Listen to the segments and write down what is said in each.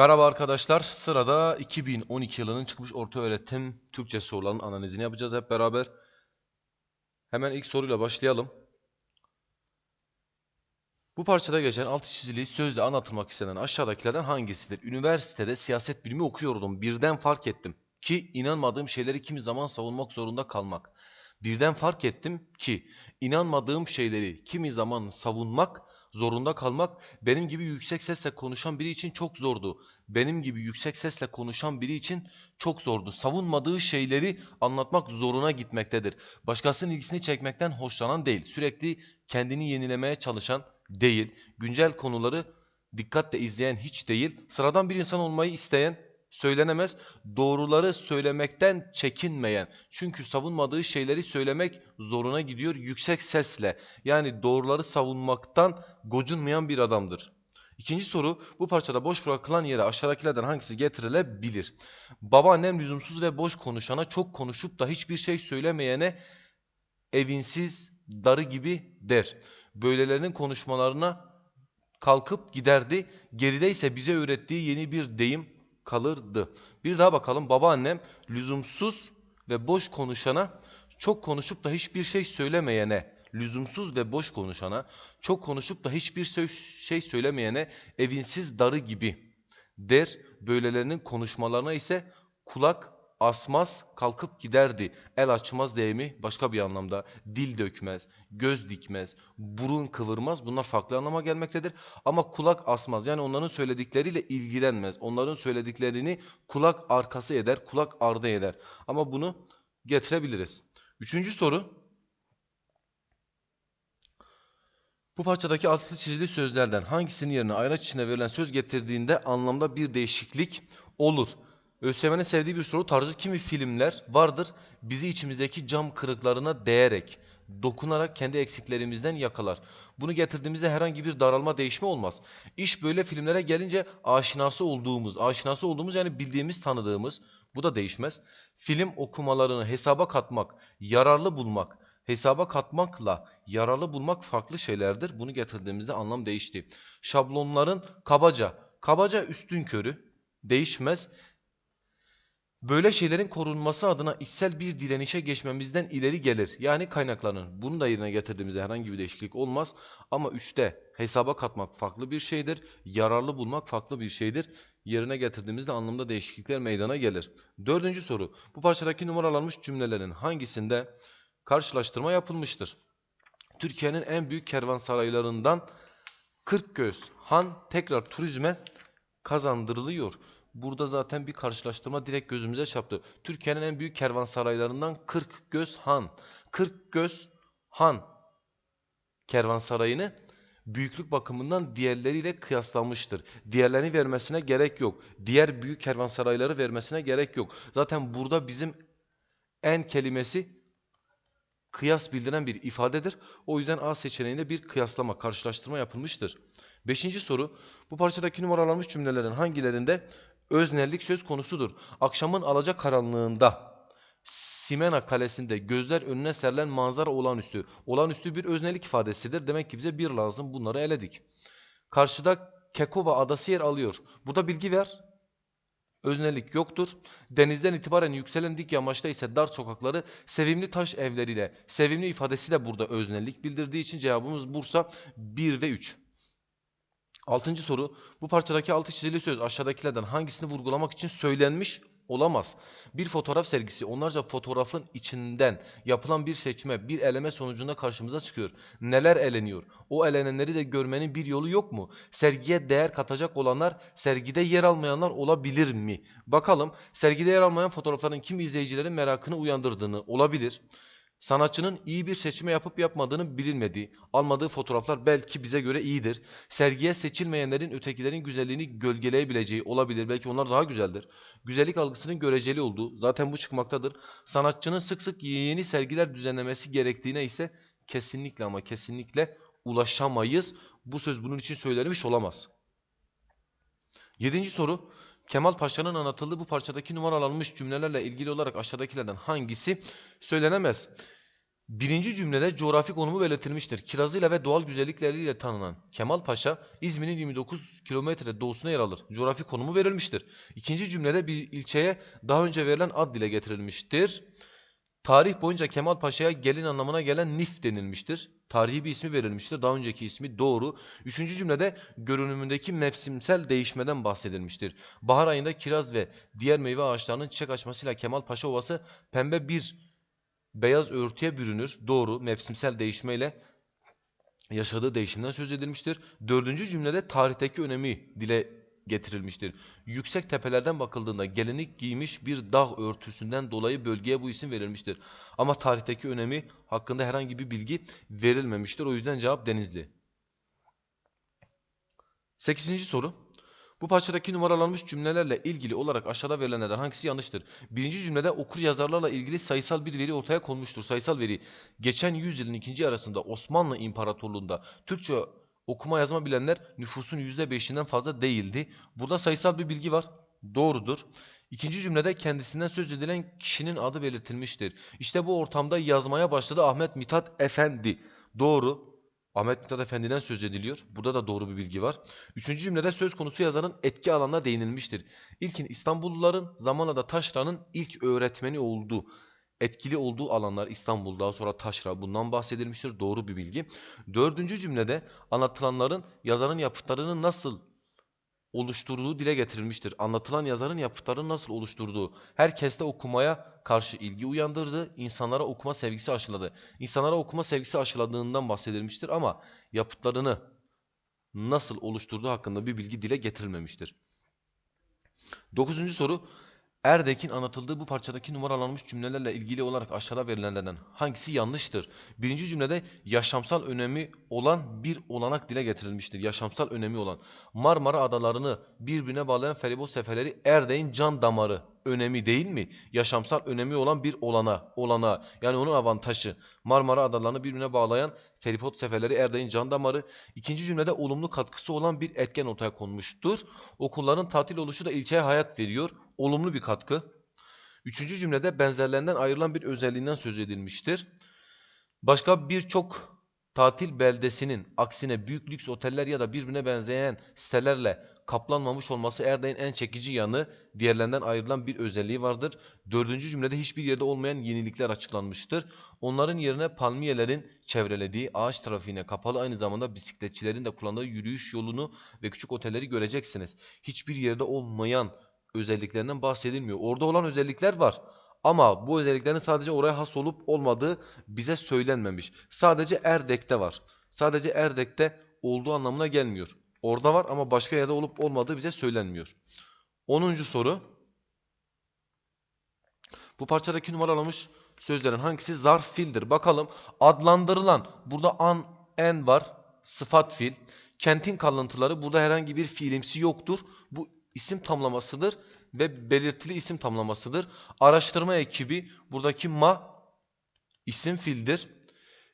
Merhaba arkadaşlar. Sırada 2012 yılının çıkmış ortaöğretim Türkçe sorularının analizini yapacağız hep beraber. Hemen ilk soruyla başlayalım. Bu parçada geçen altı çizili sözle anlatılmak istenen aşağıdakilerden hangisidir? Üniversitede siyaset bilimi okuyordum. Birden fark ettim ki inanmadığım şeyleri kimi zaman savunmak zorunda kalmak. Birden fark ettim ki inanmadığım şeyleri kimi zaman savunmak zorunda kalmak benim gibi yüksek sesle konuşan biri için çok zordu. Benim gibi yüksek sesle konuşan biri için çok zordu. Savunmadığı şeyleri anlatmak zoruna gitmektedir. Başkasının ilgisini çekmekten hoşlanan değil. Sürekli kendini yenilemeye çalışan değil. Güncel konuları dikkatle izleyen hiç değil. Sıradan bir insan olmayı isteyen söylenemez. Doğruları söylemekten çekinmeyen. Çünkü savunmadığı şeyleri söylemek zoruna gidiyor yüksek sesle. Yani doğruları savunmaktan gocunmayan bir adamdır. İkinci soru bu parçada boş bırakılan yere aşağıdakilerden hangisi getirilebilir? Babaannem lüzumsuz ve boş konuşana çok konuşup da hiçbir şey söylemeyene evinsiz darı gibi der. Böylelerinin konuşmalarına kalkıp giderdi. Geride ise bize öğrettiği yeni bir deyim kalırdı. Bir daha bakalım. Babaannem lüzumsuz ve boş konuşana, çok konuşup da hiçbir şey söylemeyene, lüzumsuz ve boş konuşana, çok konuşup da hiçbir şey söylemeyene evinsiz darı gibi der. Böylelerinin konuşmalarına ise kulak asmaz kalkıp giderdi. El açmaz deyimi başka bir anlamda. Dil dökmez, göz dikmez, burun kıvırmaz. Bunlar farklı anlama gelmektedir. Ama kulak asmaz. Yani onların söyledikleriyle ilgilenmez. Onların söylediklerini kulak arkası eder, kulak ardı eder. Ama bunu getirebiliriz. Üçüncü soru. Bu parçadaki altı çizili sözlerden hangisinin yerine ayraç içine verilen söz getirdiğinde anlamda bir değişiklik olur? ÖSYM'nin sevdiği bir soru tarzı kimi filmler vardır bizi içimizdeki cam kırıklarına değerek, dokunarak kendi eksiklerimizden yakalar. Bunu getirdiğimizde herhangi bir daralma değişme olmaz. İş böyle filmlere gelince aşinası olduğumuz, aşinası olduğumuz yani bildiğimiz, tanıdığımız bu da değişmez. Film okumalarını hesaba katmak, yararlı bulmak, hesaba katmakla yararlı bulmak farklı şeylerdir. Bunu getirdiğimizde anlam değişti. Şablonların kabaca, kabaca üstün körü değişmez. Böyle şeylerin korunması adına içsel bir direnişe geçmemizden ileri gelir. Yani kaynaklanır. Bunu da yerine getirdiğimizde herhangi bir değişiklik olmaz. Ama üçte hesaba katmak farklı bir şeydir. Yararlı bulmak farklı bir şeydir. Yerine getirdiğimizde anlamda değişiklikler meydana gelir. Dördüncü soru. Bu parçadaki numaralanmış cümlelerin hangisinde karşılaştırma yapılmıştır? Türkiye'nin en büyük kervansaraylarından Kırkgöz Han tekrar turizme kazandırılıyor. Burada zaten bir karşılaştırma direkt gözümüze çarptı. Türkiye'nin en büyük kervansaraylarından Kırkgöz Han. Kırkgöz Han kervansarayını büyüklük bakımından diğerleriyle kıyaslanmıştır. Diğerlerini vermesine gerek yok. Diğer büyük kervansarayları vermesine gerek yok. Zaten burada bizim en kelimesi kıyas bildiren bir ifadedir. O yüzden A seçeneğinde bir kıyaslama, karşılaştırma yapılmıştır. Beşinci soru. Bu parçadaki numaralanmış cümlelerin hangilerinde öznellik söz konusudur? Akşamın alacakaranlığında Simena Kalesi'nde gözler önüne serilen manzara olağanüstü. Olağanüstü bir öznellik ifadesidir. Demek ki bize bir lazım. Bunları eledik. Karşıda Kekova adası yer alıyor. Burada bilgi ver. Öznellik yoktur. Denizden itibaren yükselen dik yamaçta ise dar sokakları sevimli taş evleriyle, sevimli ifadesi de burada öznellik bildirdiği için cevabımız Bursa 1 ve 3. Altıncı soru. Bu parçadaki altı çizili söz aşağıdakilerden hangisini vurgulamak için söylenmiş olamaz? Bir fotoğraf sergisi onlarca fotoğrafın içinden yapılan bir seçme, bir eleme sonucunda karşımıza çıkıyor. Neler eleniyor? O elenenleri de görmenin bir yolu yok mu? Sergiye değer katacak olanlar sergide yer almayanlar olabilir mi? Bakalım sergide yer almayan fotoğrafların kim izleyicilerin merakını uyandırdığını olabilir. Sanatçının iyi bir seçime yapıp yapmadığını bilinmediği, almadığı fotoğraflar belki bize göre iyidir. Sergiye seçilmeyenlerin ötekilerin güzelliğini gölgeleyebileceği olabilir. Belki onlar daha güzeldir. Güzellik algısının göreceli olduğu, zaten bu çıkmaktadır. Sanatçının sık sık yeni sergiler düzenlemesi gerektiğine ise kesinlikle ama kesinlikle ulaşamayız. Bu söz bunun için söylenmiş olamaz. Yedinci soru. Kemal Paşa'nın anlatıldığı bu parçadaki numaralanmış cümlelerle ilgili olarak aşağıdakilerden hangisi söylenemez? Birinci cümlede coğrafi konumu belirtilmiştir. Kirazıyla ve doğal güzellikleriyle tanınan Kemal Paşa, İzmir'in 29 kilometre doğusuna yer alır. Coğrafi konumu verilmiştir. İkinci cümlede bir ilçeye daha önce verilen ad dile getirilmiştir. Tarih boyunca Kemal Paşa'ya gelin anlamına gelen Nif denilmiştir. Tarihi bir ismi verilmiştir. Daha önceki ismi doğru. Üçüncü cümlede görünümündeki mevsimsel değişmeden bahsedilmiştir. Bahar ayında kiraz ve diğer meyve ağaçlarının çiçek açmasıyla Kemal Paşa Ovası pembe bir beyaz örtüye bürünür. Doğru. Mevsimsel değişmeyle yaşadığı değişimden söz edilmiştir. Dördüncü cümlede tarihteki önemi dile getirilmiştir. Yüksek tepelerden bakıldığında gelinlik giymiş bir dağ örtüsünden dolayı bölgeye bu isim verilmiştir. Ama tarihteki önemi hakkında herhangi bir bilgi verilmemiştir. O yüzden cevap Denizli. Sekizinci soru. Bu parçadaki numaralanmış cümlelerle ilgili olarak aşağıda verilenlerden hangisi yanlıştır? Birinci cümlede okur yazarlarla ilgili sayısal bir veri ortaya konmuştur. Sayısal veri geçen yüzyılın ikinci yarısında Osmanlı İmparatorluğu'nda Türkçe okuma yazma bilenler nüfusun %5'inden fazla değildi. Burada sayısal bir bilgi var. Doğrudur. İkinci cümlede kendisinden söz edilen kişinin adı belirtilmiştir. İşte bu ortamda yazmaya başladı Ahmet Mithat Efendi. Doğru. Ahmet Mithat Efendi'den söz ediliyor. Burada da doğru bir bilgi var. Üçüncü cümlede söz konusu yazarın etki alanına değinilmiştir. İlkin İstanbulluların zamanla da Taşra'nın ilk öğretmeni olduğu, etkili olduğu alanlar İstanbul daha sonra Taşra bundan bahsedilmiştir. Doğru bir bilgi. Dördüncü cümlede anlatılanların yazarın yapıtlarını nasıl oluşturduğu dile getirilmiştir. Anlatılan yazarın yapıtlarını nasıl oluşturduğu, herkeste okumaya karşı ilgi uyandırdı, insanlara okuma sevgisi aşıladı. İnsanlara okuma sevgisi aşıladığından bahsedilmiştir ama yapıtlarını nasıl oluşturduğu hakkında bir bilgi dile getirilmemiştir. Dokuzuncu soru. Erdek'in anlatıldığı bu parçadaki numaralanmış cümlelerle ilgili olarak aşağıda verilenlerden hangisi yanlıştır? Birinci cümlede yaşamsal önemi olan bir olanak dile getirilmiştir. Yaşamsal önemi olan. Marmara adalarını birbirine bağlayan feribot seferleri Erdek'in can damarı önemi değil mi? Yaşamsal önemi olan bir olana, olana yani onun avantajı. Marmara adalarını birbirine bağlayan feribot seferleri Erdek'in can damarı. İkinci cümlede olumlu katkısı olan bir etken ortaya konmuştur. Okulların tatil oluşu da ilçeye hayat veriyor. Olumlu bir katkı. Üçüncü cümlede benzerlerinden ayrılan bir özelliğinden söz edilmiştir. Başka birçok tatil beldesinin aksine büyük lüks oteller ya da birbirine benzeyen sitelerle kaplanmamış olması Erdek'in en çekici yanı diğerlerinden ayrılan bir özelliği vardır. Dördüncü cümlede hiçbir yerde olmayan yenilikler açıklanmıştır. Onların yerine palmiyelerin çevrelediği ağaç trafiğine kapalı aynı zamanda bisikletçilerin de kullandığı yürüyüş yolunu ve küçük otelleri göreceksiniz. Hiçbir yerde olmayan özelliklerinden bahsedilmiyor. Orada olan özellikler var. Ama bu özelliklerin sadece oraya has olup olmadığı bize söylenmemiş. Sadece Erdek'te var. Sadece Erdek'te olduğu anlamına gelmiyor. Orada var ama başka yerde olup olmadığı bize söylenmiyor. 10. soru. Bu parçadaki numaralanmış sözlerin hangisi zarf fiildir? Bakalım adlandırılan burada an, en var sıfat fiil. Kentin kalıntıları burada herhangi bir fiilimsi yoktur. Bu isim tamlamasıdır ve belirtili isim tamlamasıdır. Araştırma ekibi buradaki ma isim fiildir.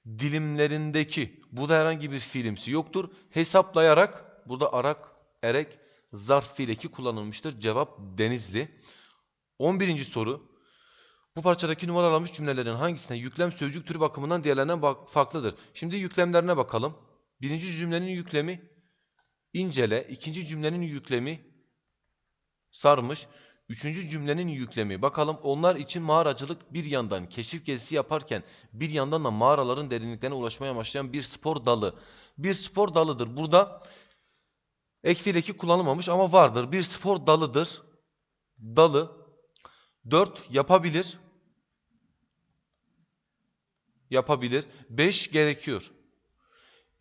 Dilimlerindeki burada herhangi bir fiilimsi yoktur. Hesaplayarak burada arak, erek, zarf fiil eki kullanılmıştır. Cevap Denizli. 11. soru. Bu parçadaki numaralanmış cümlelerin hangisine yüklem sözcük türü bakımından diğerlerinden bak- farklıdır? Şimdi yüklemlerine bakalım. Birinci cümlenin yüklemi incele, ikinci cümlenin yüklemi sarmış. Üçüncü cümlenin yüklemi. Bakalım onlar için mağaracılık bir yandan keşif gezisi yaparken bir yandan da mağaraların derinliklerine ulaşmaya amaçlayan bir spor dalı. Bir spor dalıdır. Burada ek fiil eki kullanılmamış ama vardır. Bir spor dalıdır. Dalı. Dört yapabilir. Yapabilir. Beş gerekiyor.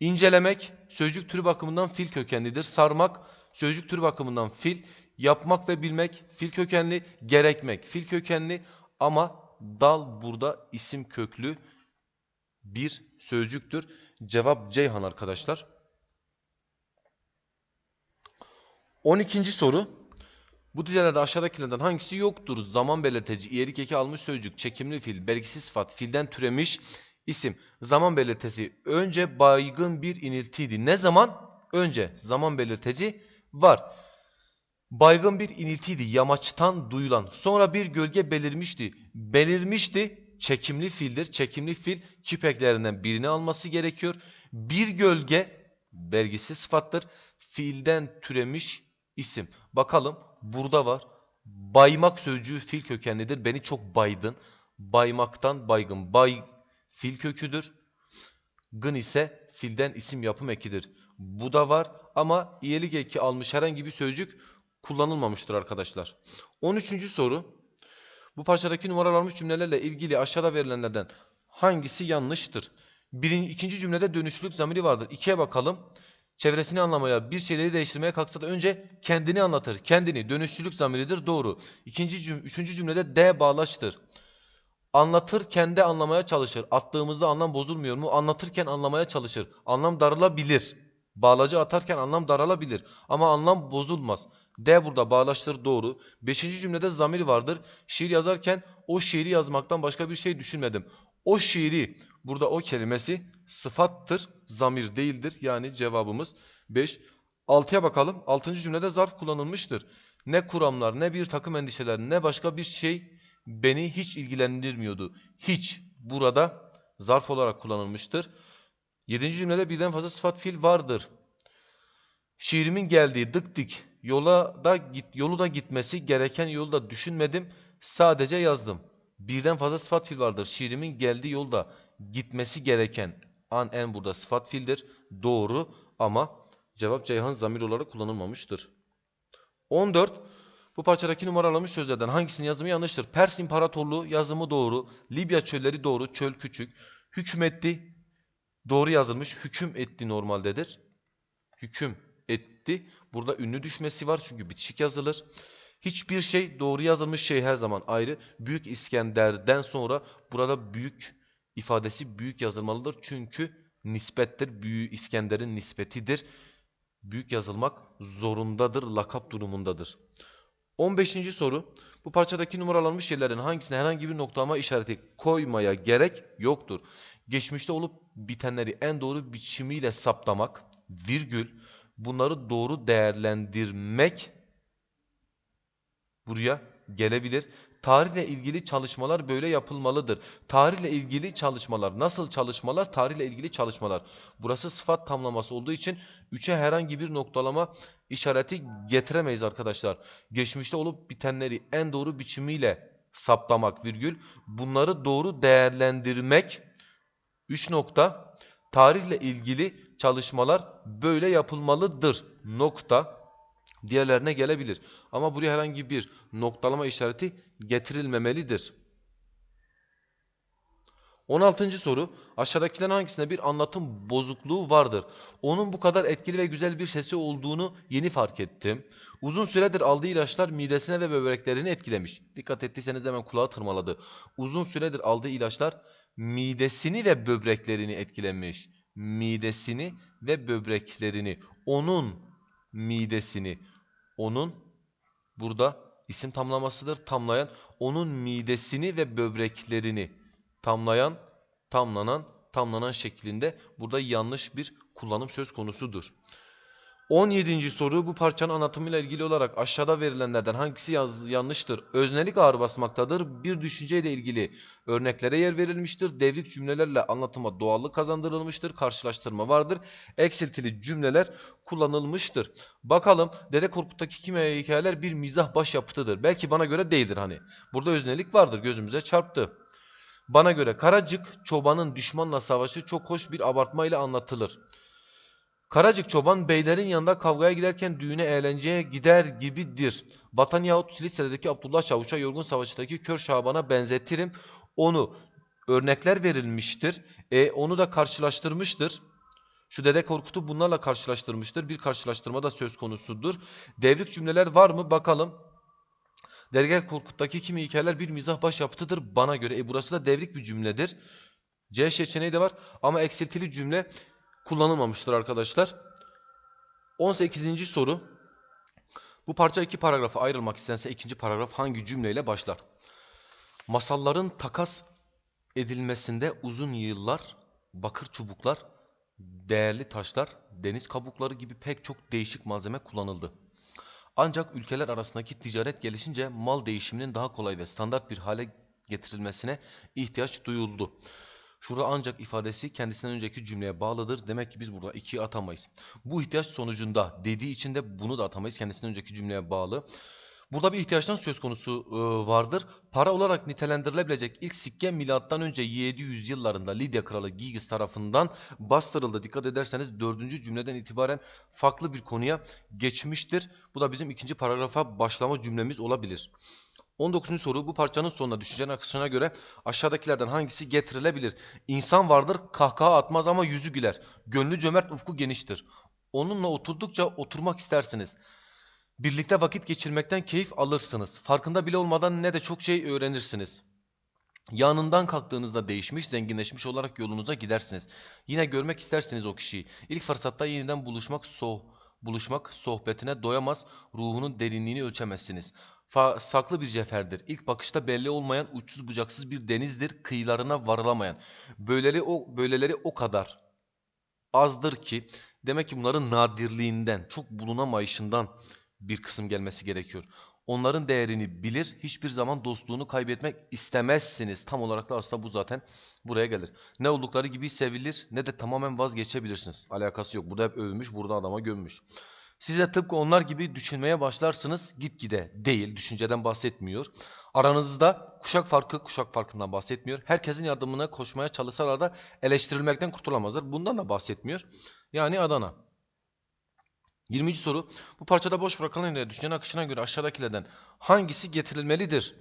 İncelemek sözcük türü bakımından fil kökenlidir. Sarmak sözcük türü bakımından fil. Yapmak ve bilmek fil kökenli, gerekmek fil kökenli ama dal burada isim köklü bir sözcüktür. Cevap Ceyhan arkadaşlar. 12. soru. Bu dizelerde aşağıdakilerden hangisi yoktur? Zaman belirteci, iyelik eki almış sözcük, çekimli fiil, belgisiz sıfat, fiilden türemiş isim. Zaman belirtesi önce baygın bir iniltiydi. Ne zaman? Önce zaman belirteci var. Baygın bir iniltiydi yamaçtan duyulan. Sonra bir gölge belirmişti. Belirmişti çekimli fiildir. Çekimli fiil kipeklerinden birini alması gerekiyor. Bir gölge belgisiz sıfattır. Fiilden türemiş isim. Bakalım burada var. Baymak sözcüğü fiil kökenlidir. Beni çok baydın. Baymaktan baygın. Bay fiil köküdür. Gın ise fiilden isim yapım ekidir. Bu da var ama iyelik eki almış herhangi bir sözcük kullanılmamıştır arkadaşlar. 13. soru. Bu parçadaki numaralanmış cümlelerle ilgili aşağıda verilenlerden hangisi yanlıştır? Birinci, ikinci cümlede dönüşlülük zamiri vardır. İkiye bakalım. Çevresini anlamaya, bir şeyleri değiştirmeye kalksa da önce kendini anlatır. Kendini, dönüşlülük zamiridir. Doğru. İkinci cüm üçüncü cümlede D bağlaçtır. Anlatırken de anlamaya çalışır. Attığımızda anlam bozulmuyor mu? Anlatırken anlamaya çalışır. Anlam daralabilir. Bağlacı atarken anlam daralabilir. Ama anlam bozulmaz. D burada bağlaçtır doğru. Beşinci cümlede zamir vardır. Şiir yazarken o şiiri yazmaktan başka bir şey düşünmedim. O şiiri burada o kelimesi sıfattır. Zamir değildir. Yani cevabımız 5. 6'ya bakalım. 6. cümlede zarf kullanılmıştır. Ne kuramlar, ne bir takım endişeler, ne başka bir şey beni hiç ilgilendirmiyordu. Hiç burada zarf olarak kullanılmıştır. 7. cümlede birden fazla sıfat fiil vardır. Şiirimin geldiği dık dik yola da git yolu da gitmesi gereken yolu da düşünmedim. Sadece yazdım. Birden fazla sıfat fiil vardır. Şiirimin geldiği yolda gitmesi gereken an en burada sıfat fiildir. Doğru ama cevap Ceyhan zamir olarak kullanılmamıştır. 14. Bu parçadaki numaralanmış sözlerden hangisinin yazımı yanlıştır? Pers İmparatorluğu yazımı doğru. Libya çölleri doğru. Çöl küçük. Hükmetti. Doğru yazılmış. Hüküm etti normaldedir. Hüküm etti. Burada ünlü düşmesi var çünkü bitişik yazılır. Hiçbir şey doğru yazılmış şey her zaman ayrı. Büyük İskender'den sonra burada büyük ifadesi büyük yazılmalıdır. Çünkü nispettir. Büyük İskender'in nispetidir. Büyük yazılmak zorundadır. Lakap durumundadır. 15. soru. Bu parçadaki numaralanmış yerlerin hangisine herhangi bir noktalama işareti koymaya gerek yoktur. Geçmişte olup bitenleri en doğru biçimiyle saptamak, virgül, bunları doğru değerlendirmek buraya gelebilir. Tarihle ilgili çalışmalar böyle yapılmalıdır. Tarihle ilgili çalışmalar, nasıl çalışmalar? Tarihle ilgili çalışmalar. Burası sıfat tamlaması olduğu için 3'e herhangi bir noktalama işareti getiremeyiz arkadaşlar. Geçmişte olup bitenleri en doğru biçimiyle saptamak virgül. Bunları doğru değerlendirmek 3 nokta. Tarihle ilgili çalışmalar böyle yapılmalıdır nokta diğerlerine gelebilir. Ama buraya herhangi bir noktalama işareti getirilmemelidir. 16. soru. Aşağıdakilerin hangisinde bir anlatım bozukluğu vardır? Onun bu kadar etkili ve güzel bir sesi olduğunu yeni fark ettim. Uzun süredir aldığı ilaçlar midesine ve böbreklerini etkilemiş. Dikkat ettiyseniz hemen kulağı tırmaladı. Uzun süredir aldığı ilaçlar midesini ve böbreklerini etkilemiş. Midesini ve böbreklerini. Onun midesini. Onun burada isim tamlamasıdır. Tamlayan onun midesini ve böbreklerini tamlayan, tamlanan, tamlanan şeklinde burada yanlış bir kullanım söz konusudur. 17. soru bu parçanın anlatımıyla ilgili olarak aşağıda verilenlerden hangisi yaz- yanlıştır? Öznelik ağır basmaktadır. Bir düşünceyle ilgili örneklere yer verilmiştir. Devrik cümlelerle anlatıma doğallık kazandırılmıştır. Karşılaştırma vardır. Eksiltili cümleler kullanılmıştır. Bakalım Dede Korkut'taki kimi hikayeler bir mizah başyapıtıdır. Belki bana göre değildir hani. Burada öznelik vardır gözümüze çarptı. Bana göre Karacık çobanın düşmanla savaşı çok hoş bir abartmayla anlatılır. Karacık çoban beylerin yanında kavgaya giderken düğüne eğlenceye gider gibidir. Vatan yahut Silistre'deki Abdullah Çavuş'a Yorgun Savaşı'daki Kör Şaban'a benzetirim. Onu örnekler verilmiştir. E, onu da karşılaştırmıştır. Şu Dede Korkut'u bunlarla karşılaştırmıştır. Bir karşılaştırma da söz konusudur. Devrik cümleler var mı bakalım. Dede Korkut'taki kimi hikayeler bir mizah başyapıtıdır bana göre. E burası da devrik bir cümledir. C seçeneği de var ama eksiltili cümle kullanılmamıştır arkadaşlar. 18. soru. Bu parça iki paragrafa ayrılmak istense ikinci paragraf hangi cümleyle başlar? Masalların takas edilmesinde uzun yıllar bakır çubuklar, değerli taşlar, deniz kabukları gibi pek çok değişik malzeme kullanıldı. Ancak ülkeler arasındaki ticaret gelişince mal değişiminin daha kolay ve standart bir hale getirilmesine ihtiyaç duyuldu. Şurada ancak ifadesi kendisinden önceki cümleye bağlıdır. Demek ki biz burada 2'yi atamayız. Bu ihtiyaç sonucunda dediği için de bunu da atamayız. Kendisinden önceki cümleye bağlı. Burada bir ihtiyaçtan söz konusu e, vardır. Para olarak nitelendirilebilecek ilk sikke milattan önce 700 yıllarında Lidya kralı Gigis tarafından bastırıldı. Dikkat ederseniz 4. cümleden itibaren farklı bir konuya geçmiştir. Bu da bizim ikinci paragrafa başlama cümlemiz olabilir. 19. soru bu parçanın sonuna düşüncenin akışına göre aşağıdakilerden hangisi getirilebilir? İnsan vardır kahkaha atmaz ama yüzü güler. Gönlü cömert ufku geniştir. Onunla oturdukça oturmak istersiniz. Birlikte vakit geçirmekten keyif alırsınız. Farkında bile olmadan ne de çok şey öğrenirsiniz. Yanından kalktığınızda değişmiş, zenginleşmiş olarak yolunuza gidersiniz. Yine görmek istersiniz o kişiyi. İlk fırsatta yeniden buluşmak, soh buluşmak sohbetine doyamaz, ruhunun derinliğini ölçemezsiniz. Saklı bir ceferdir. İlk bakışta belli olmayan uçsuz bucaksız bir denizdir, kıyılarına varılamayan. Böyleleri o böyleleri o kadar azdır ki demek ki bunların nadirliğinden, çok bulunamayışından bir kısım gelmesi gerekiyor. Onların değerini bilir, hiçbir zaman dostluğunu kaybetmek istemezsiniz. Tam olarak da aslında bu zaten buraya gelir. Ne oldukları gibi sevilir ne de tamamen vazgeçebilirsiniz. Alakası yok. Burada hep övmüş, burada adama gömmüş. Siz de tıpkı onlar gibi düşünmeye başlarsınız gitgide değil, düşünceden bahsetmiyor. Aranızda kuşak farkı, kuşak farkından bahsetmiyor. Herkesin yardımına koşmaya çalışsalar da eleştirilmekten kurtulamazlar. Bundan da bahsetmiyor. Yani Adana. 20. soru. Bu parçada boş bırakılan ile düşüncenin akışına göre aşağıdakilerden hangisi getirilmelidir?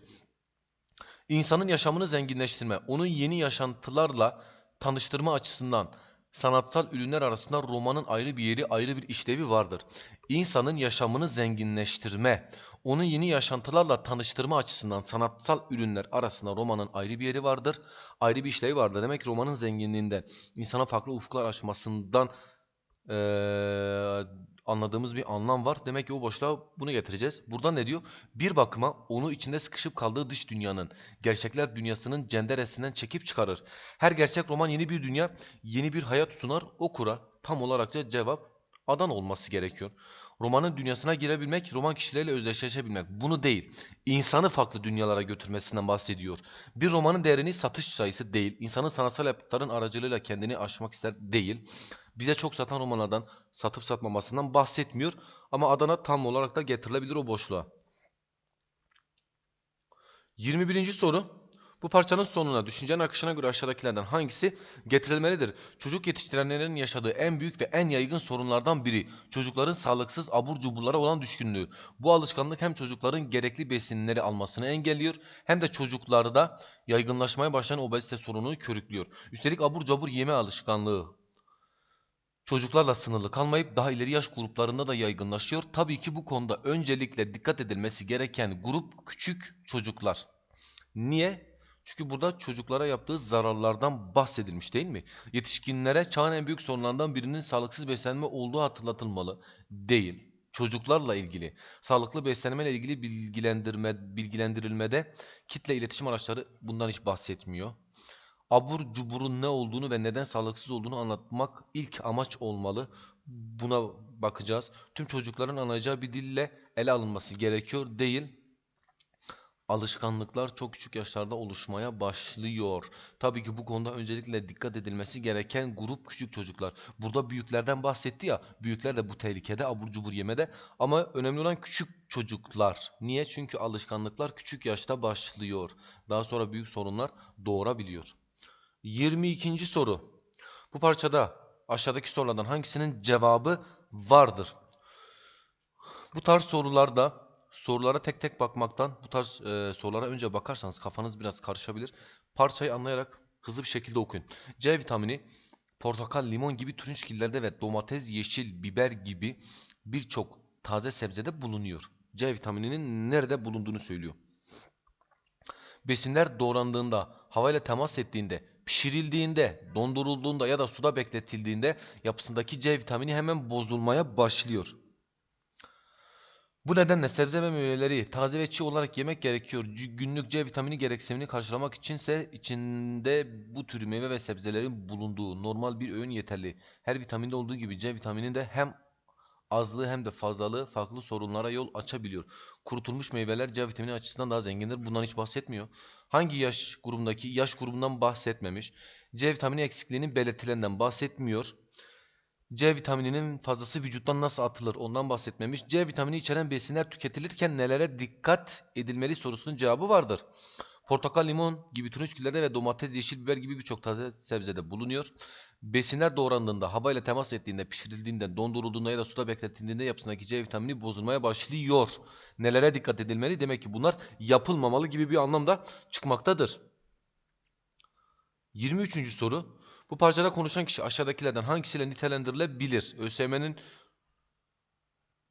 İnsanın yaşamını zenginleştirme, onun yeni yaşantılarla tanıştırma açısından sanatsal ürünler arasında romanın ayrı bir yeri, ayrı bir işlevi vardır. İnsanın yaşamını zenginleştirme, onu yeni yaşantılarla tanıştırma açısından sanatsal ürünler arasında romanın ayrı bir yeri vardır, ayrı bir işlevi vardır. Demek ki romanın zenginliğinde, insana farklı ufuklar açmasından eee, anladığımız bir anlam var. Demek ki o boşluğa bunu getireceğiz. Burada ne diyor? Bir bakıma onu içinde sıkışıp kaldığı dış dünyanın, gerçekler dünyasının cenderesinden çekip çıkarır. Her gerçek roman yeni bir dünya, yeni bir hayat sunar okura. Tam olarakça cevap adan olması gerekiyor. Romanın dünyasına girebilmek, roman kişileriyle özdeşleşebilmek. Bunu değil, insanı farklı dünyalara götürmesinden bahsediyor. Bir romanın değerini satış sayısı değil, insanın sanatsal yapıtların aracılığıyla kendini aşmak ister değil. Bize çok satan romanlardan satıp satmamasından bahsetmiyor ama Adana tam olarak da getirilebilir o boşluğa. 21. soru. Bu parçanın sonuna düşüncenin akışına göre aşağıdakilerden hangisi getirilmelidir? Çocuk yetiştirenlerin yaşadığı en büyük ve en yaygın sorunlardan biri çocukların sağlıksız abur cuburlara olan düşkünlüğü. Bu alışkanlık hem çocukların gerekli besinleri almasını engelliyor hem de çocuklarda yaygınlaşmaya başlayan obezite sorununu körüklüyor. Üstelik abur cubur yeme alışkanlığı çocuklarla sınırlı kalmayıp daha ileri yaş gruplarında da yaygınlaşıyor. Tabii ki bu konuda öncelikle dikkat edilmesi gereken grup küçük çocuklar. Niye? Çünkü burada çocuklara yaptığı zararlardan bahsedilmiş değil mi? Yetişkinlere çağın en büyük sorunlarından birinin sağlıksız beslenme olduğu hatırlatılmalı. Değil. Çocuklarla ilgili, sağlıklı beslenme ile ilgili bilgilendirme, bilgilendirilmede kitle iletişim araçları bundan hiç bahsetmiyor. Abur cuburun ne olduğunu ve neden sağlıksız olduğunu anlatmak ilk amaç olmalı. Buna bakacağız. Tüm çocukların anlayacağı bir dille ele alınması gerekiyor değil. Alışkanlıklar çok küçük yaşlarda oluşmaya başlıyor. Tabii ki bu konuda öncelikle dikkat edilmesi gereken grup küçük çocuklar. Burada büyüklerden bahsetti ya, büyükler de bu tehlikede abur cubur yemede ama önemli olan küçük çocuklar. Niye? Çünkü alışkanlıklar küçük yaşta başlıyor. Daha sonra büyük sorunlar doğurabiliyor. 22. soru. Bu parçada aşağıdaki sorulardan hangisinin cevabı vardır? Bu tarz sorularda sorulara tek tek bakmaktan bu tarz e, sorulara önce bakarsanız kafanız biraz karışabilir. Parçayı anlayarak hızlı bir şekilde okuyun. C vitamini portakal, limon gibi turunçgillerde ve domates, yeşil, biber gibi birçok taze sebzede bulunuyor. C vitamininin nerede bulunduğunu söylüyor. Besinler doğrandığında, havayla temas ettiğinde, pişirildiğinde, dondurulduğunda ya da suda bekletildiğinde yapısındaki C vitamini hemen bozulmaya başlıyor. Bu nedenle sebze ve meyveleri taze ve çiğ olarak yemek gerekiyor. Günlük C vitamini gereksinimini karşılamak içinse içinde bu tür meyve ve sebzelerin bulunduğu normal bir öğün yeterli. Her vitaminde olduğu gibi C vitamininin de hem azlığı hem de fazlalığı farklı sorunlara yol açabiliyor. Kurutulmuş meyveler C vitamini açısından daha zengindir. Bundan hiç bahsetmiyor. Hangi yaş grubundaki yaş grubundan bahsetmemiş. C vitamini eksikliğinin belirtilerinden bahsetmiyor. C vitamininin fazlası vücuttan nasıl atılır ondan bahsetmemiş. C vitamini içeren besinler tüketilirken nelere dikkat edilmeli sorusunun cevabı vardır. Portakal, limon gibi turunçgillerde ve domates, yeşil biber gibi birçok taze sebzede bulunuyor. Besinler doğrandığında, havayla temas ettiğinde, pişirildiğinde, dondurulduğunda ya da suda bekletildiğinde yapısındaki C vitamini bozulmaya başlıyor. Nelere dikkat edilmeli? Demek ki bunlar yapılmamalı gibi bir anlamda çıkmaktadır. 23. soru. Bu parçada konuşan kişi aşağıdakilerden hangisiyle nitelendirilebilir? ÖSYM'nin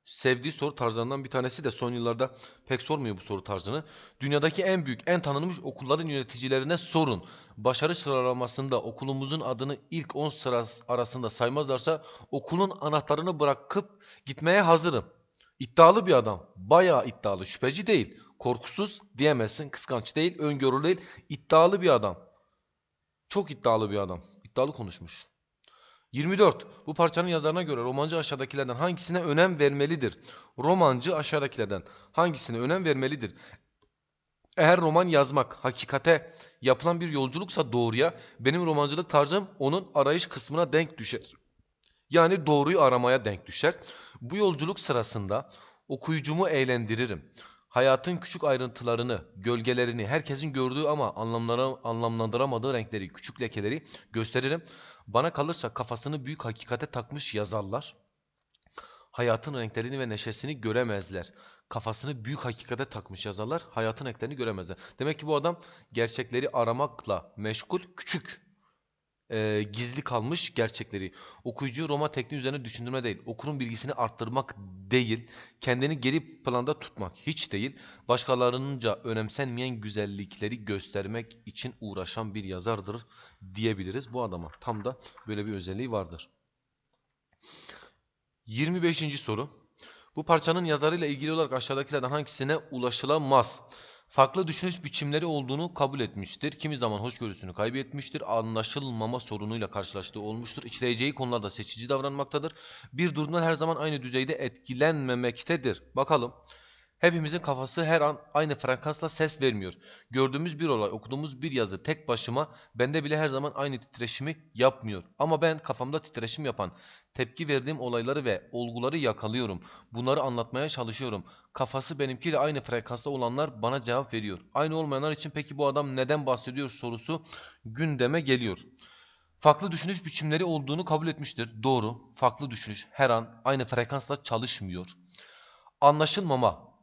sevdiği soru tarzlarından bir tanesi de son yıllarda pek sormuyor bu soru tarzını. Dünyadaki en büyük, en tanınmış okulların yöneticilerine sorun. Başarı sıralamasında okulumuzun adını ilk 10 sıra arasında saymazlarsa okulun anahtarını bırakıp gitmeye hazırım. İddialı bir adam. Bayağı iddialı. Şüpheci değil. Korkusuz diyemezsin. Kıskanç değil. Öngörülü değil. İddialı bir adam. Çok iddialı bir adam. İddialı konuşmuş. 24. Bu parçanın yazarına göre romancı aşağıdakilerden hangisine önem vermelidir? Romancı aşağıdakilerden hangisine önem vermelidir? Eğer roman yazmak hakikate yapılan bir yolculuksa doğruya, benim romancılık tarzım onun arayış kısmına denk düşer. Yani doğruyu aramaya denk düşer. Bu yolculuk sırasında okuyucumu eğlendiririm. Hayatın küçük ayrıntılarını, gölgelerini, herkesin gördüğü ama anlamlandıramadığı renkleri, küçük lekeleri gösteririm. Bana kalırsa kafasını büyük hakikate takmış yazarlar hayatın renklerini ve neşesini göremezler. Kafasını büyük hakikate takmış yazarlar hayatın renklerini göremezler. Demek ki bu adam gerçekleri aramakla meşgul, küçük e, gizli kalmış gerçekleri. Okuyucu Roma tekniği üzerine düşündürme değil, okurun bilgisini arttırmak değil, kendini geri planda tutmak hiç değil, başkalarınınca önemsenmeyen güzellikleri göstermek için uğraşan bir yazardır diyebiliriz bu adama. Tam da böyle bir özelliği vardır. 25. soru. Bu parçanın yazarıyla ilgili olarak aşağıdakilerden hangisine ulaşılamaz? Farklı düşünüş biçimleri olduğunu kabul etmiştir. Kimi zaman hoşgörüsünü kaybetmiştir. Anlaşılmama sorunuyla karşılaştığı olmuştur. İşleyeceği konularda seçici davranmaktadır. Bir durumdan her zaman aynı düzeyde etkilenmemektedir. Bakalım. Hepimizin kafası her an aynı frekansla ses vermiyor. Gördüğümüz bir olay, okuduğumuz bir yazı tek başıma bende bile her zaman aynı titreşimi yapmıyor. Ama ben kafamda titreşim yapan, tepki verdiğim olayları ve olguları yakalıyorum. Bunları anlatmaya çalışıyorum. Kafası benimkiyle aynı frekansta olanlar bana cevap veriyor. Aynı olmayanlar için peki bu adam neden bahsediyor sorusu gündeme geliyor. Farklı düşünüş biçimleri olduğunu kabul etmiştir. Doğru. Farklı düşünüş her an aynı frekansla çalışmıyor. Anlaşılmama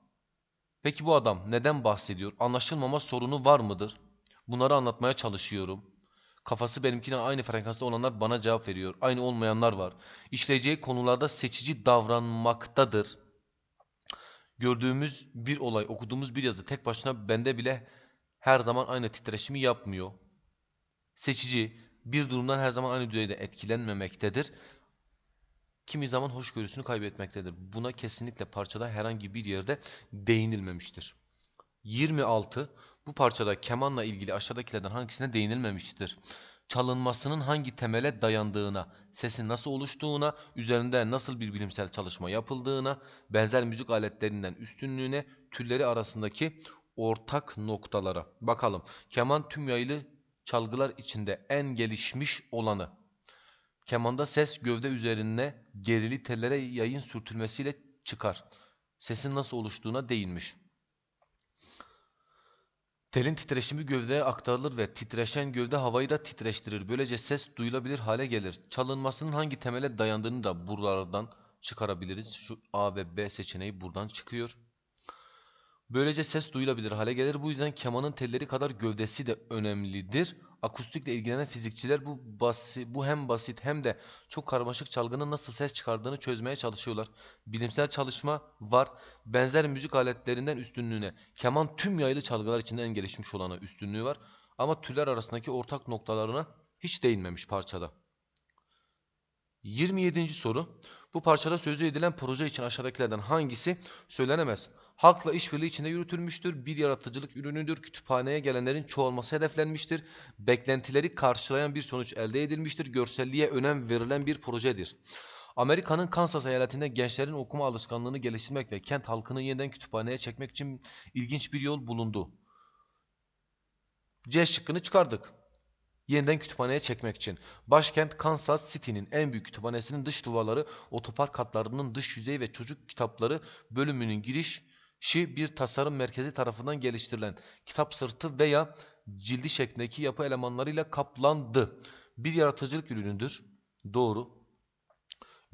Peki bu adam neden bahsediyor? Anlaşılmama sorunu var mıdır? Bunları anlatmaya çalışıyorum. Kafası benimkine aynı frekansta olanlar bana cevap veriyor. Aynı olmayanlar var. İşleyeceği konularda seçici davranmaktadır. Gördüğümüz bir olay, okuduğumuz bir yazı tek başına bende bile her zaman aynı titreşimi yapmıyor. Seçici, bir durumdan her zaman aynı düzeyde etkilenmemektedir kimi zaman hoşgörüsünü kaybetmektedir. Buna kesinlikle parçada herhangi bir yerde değinilmemiştir. 26. Bu parçada kemanla ilgili aşağıdakilerden hangisine değinilmemiştir? Çalınmasının hangi temele dayandığına, sesin nasıl oluştuğuna, üzerinde nasıl bir bilimsel çalışma yapıldığına, benzer müzik aletlerinden üstünlüğüne, türleri arasındaki ortak noktalara bakalım. Keman tüm yaylı çalgılar içinde en gelişmiş olanı. Kemanda ses gövde üzerine gerili tellere yayın sürtülmesiyle çıkar. Sesin nasıl oluştuğuna değinmiş. Telin titreşimi gövdeye aktarılır ve titreşen gövde havayı da titreştirir. Böylece ses duyulabilir hale gelir. Çalınmasının hangi temele dayandığını da buralardan çıkarabiliriz. Şu A ve B seçeneği buradan çıkıyor. Böylece ses duyulabilir hale gelir. Bu yüzden kemanın telleri kadar gövdesi de önemlidir. Akustikle ilgilenen fizikçiler bu basit, bu hem basit hem de çok karmaşık çalgının nasıl ses çıkardığını çözmeye çalışıyorlar. Bilimsel çalışma var. Benzer müzik aletlerinden üstünlüğüne, keman tüm yaylı çalgılar içinde en gelişmiş olana üstünlüğü var. Ama türler arasındaki ortak noktalarına hiç değinmemiş parçada. 27. soru. Bu parçada sözü edilen proje için aşağıdakilerden hangisi söylenemez? Halkla işbirliği içinde yürütülmüştür. Bir yaratıcılık ürünüdür. Kütüphaneye gelenlerin çoğalması hedeflenmiştir. Beklentileri karşılayan bir sonuç elde edilmiştir. Görselliğe önem verilen bir projedir. Amerika'nın Kansas eyaletinde gençlerin okuma alışkanlığını geliştirmek ve kent halkını yeniden kütüphaneye çekmek için ilginç bir yol bulundu. C şıkkını çıkardık. Yeniden kütüphaneye çekmek için. Başkent Kansas City'nin en büyük kütüphanesinin dış duvarları, otopark katlarının dış yüzeyi ve çocuk kitapları bölümünün girişi bir tasarım merkezi tarafından geliştirilen kitap sırtı veya cildi şeklindeki yapı elemanlarıyla kaplandı. Bir yaratıcılık ürünüdür. Doğru.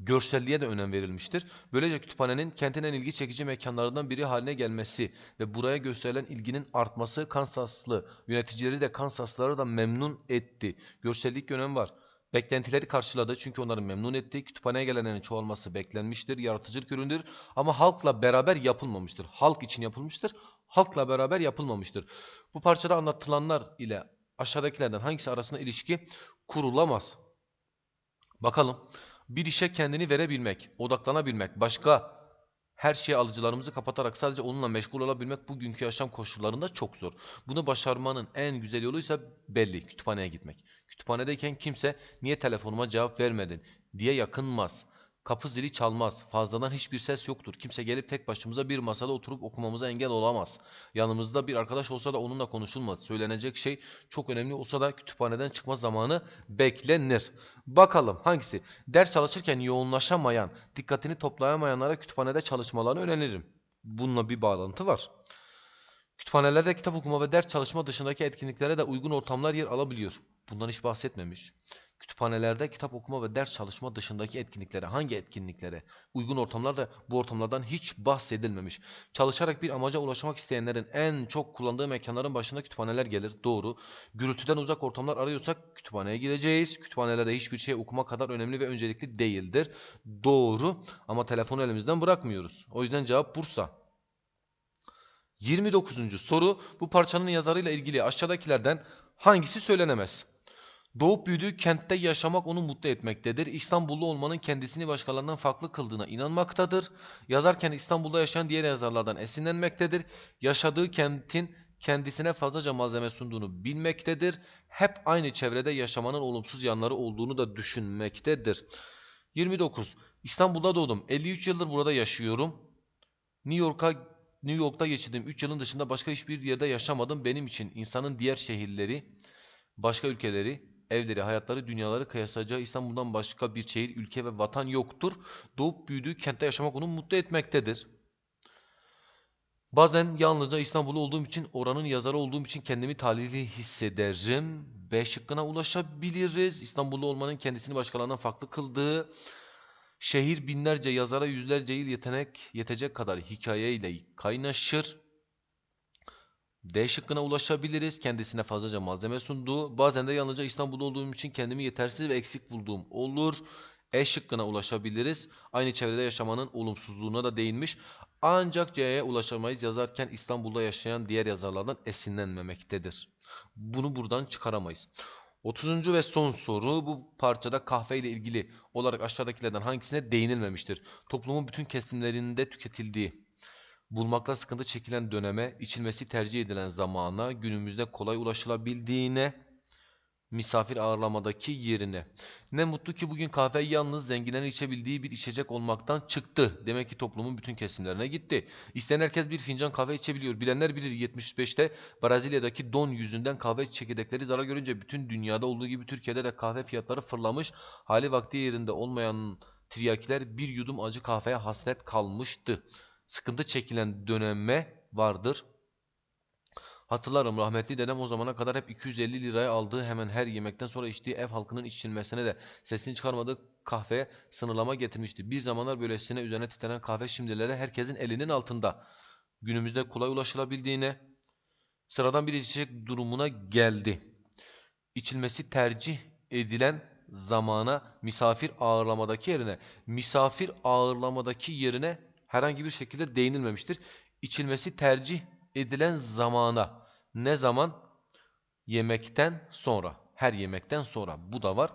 Görselliğe de önem verilmiştir. Böylece kütüphanenin kentin en ilgi çekici mekanlarından biri haline gelmesi ve buraya gösterilen ilginin artması Kansaslı yöneticileri de Kansaslıları da memnun etti. Görsellik önemi var. Beklentileri karşıladı çünkü onları memnun etti. Kütüphaneye gelenlerin çoğalması beklenmiştir. Yaratıcılık üründür ama halkla beraber yapılmamıştır. Halk için yapılmıştır. Halkla beraber yapılmamıştır. Bu parçada anlatılanlar ile aşağıdakilerden hangisi arasında ilişki kurulamaz? Bakalım. Bir işe kendini verebilmek, odaklanabilmek, başka her şeye alıcılarımızı kapatarak sadece onunla meşgul olabilmek bugünkü yaşam koşullarında çok zor. Bunu başarmanın en güzel yolu ise belli, kütüphaneye gitmek. Kütüphanedeyken kimse niye telefonuma cevap vermedin diye yakınmaz. Kapı zili çalmaz. Fazladan hiçbir ses yoktur. Kimse gelip tek başımıza bir masada oturup okumamıza engel olamaz. Yanımızda bir arkadaş olsa da onunla konuşulmaz. Söylenecek şey çok önemli olsa da kütüphaneden çıkma zamanı beklenir. Bakalım hangisi? Ders çalışırken yoğunlaşamayan, dikkatini toplayamayanlara kütüphanede çalışmalarını öneririm. Bununla bir bağlantı var. Kütüphanelerde kitap okuma ve ders çalışma dışındaki etkinliklere de uygun ortamlar yer alabiliyor. Bundan hiç bahsetmemiş. Kütüphanelerde kitap okuma ve ders çalışma dışındaki etkinliklere, hangi etkinliklere, uygun ortamlarda bu ortamlardan hiç bahsedilmemiş. Çalışarak bir amaca ulaşmak isteyenlerin en çok kullandığı mekanların başında kütüphaneler gelir. Doğru. Gürültüden uzak ortamlar arıyorsak kütüphaneye gideceğiz. Kütüphanelerde hiçbir şey okuma kadar önemli ve öncelikli değildir. Doğru. Ama telefonu elimizden bırakmıyoruz. O yüzden cevap Bursa. 29. soru bu parçanın yazarıyla ilgili aşağıdakilerden hangisi söylenemez? Doğup büyüdüğü kentte yaşamak onu mutlu etmektedir. İstanbullu olmanın kendisini başkalarından farklı kıldığına inanmaktadır. Yazarken İstanbul'da yaşayan diğer yazarlardan esinlenmektedir. Yaşadığı kentin kendisine fazlaca malzeme sunduğunu bilmektedir. Hep aynı çevrede yaşamanın olumsuz yanları olduğunu da düşünmektedir. 29. İstanbul'da doğdum. 53 yıldır burada yaşıyorum. New York'a New York'ta geçirdiğim 3 yılın dışında başka hiçbir yerde yaşamadım. Benim için insanın diğer şehirleri, başka ülkeleri, evleri, hayatları, dünyaları kıyaslayacağı İstanbul'dan başka bir şehir, ülke ve vatan yoktur. Doğup büyüdüğü kentte yaşamak onu mutlu etmektedir. Bazen yalnızca İstanbul'da olduğum için, oranın yazarı olduğum için kendimi talihli hissederim. B şıkkına ulaşabiliriz. İstanbul'da olmanın kendisini başkalarından farklı kıldığı, şehir binlerce yazara yüzlerce yıl yetenek yetecek kadar hikayeyle kaynaşır. D şıkkına ulaşabiliriz. Kendisine fazlaca malzeme sunduğu, bazen de yalnızca İstanbul'da olduğum için kendimi yetersiz ve eksik bulduğum olur. E şıkkına ulaşabiliriz. Aynı çevrede yaşamanın olumsuzluğuna da değinmiş. Ancak C'ye ulaşamayız yazarken İstanbul'da yaşayan diğer yazarlardan esinlenmemektedir. Bunu buradan çıkaramayız. 30. ve son soru bu parçada kahve ile ilgili olarak aşağıdakilerden hangisine değinilmemiştir? Toplumun bütün kesimlerinde tüketildiği, bulmakta sıkıntı çekilen döneme, içilmesi tercih edilen zamana, günümüzde kolay ulaşılabildiğine, misafir ağırlamadaki yerine. Ne mutlu ki bugün kahve yalnız zenginlerin içebildiği bir içecek olmaktan çıktı. Demek ki toplumun bütün kesimlerine gitti. İsteyen herkes bir fincan kahve içebiliyor. Bilenler bilir 75'te Brezilya'daki don yüzünden kahve çekirdekleri zarar görünce bütün dünyada olduğu gibi Türkiye'de de kahve fiyatları fırlamış. Hali vakti yerinde olmayan tiryakiler bir yudum acı kahveye hasret kalmıştı. Sıkıntı çekilen döneme vardır. Hatırlarım rahmetli dedem o zamana kadar hep 250 liraya aldığı hemen her yemekten sonra içtiği ev halkının içilmesine de sesini çıkarmadığı kahveye sınırlama getirmişti. Bir zamanlar böylesine üzerine titrenen kahve şimdilere herkesin elinin altında. Günümüzde kolay ulaşılabildiğine, sıradan bir içecek durumuna geldi. İçilmesi tercih edilen zamana misafir ağırlamadaki yerine misafir ağırlamadaki yerine herhangi bir şekilde değinilmemiştir. İçilmesi tercih edilen zamana. Ne zaman? Yemekten sonra. Her yemekten sonra. Bu da var.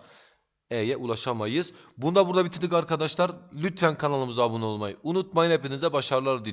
E'ye ulaşamayız. Bunu da burada bitirdik arkadaşlar. Lütfen kanalımıza abone olmayı unutmayın. Hepinize başarılar diliyorum.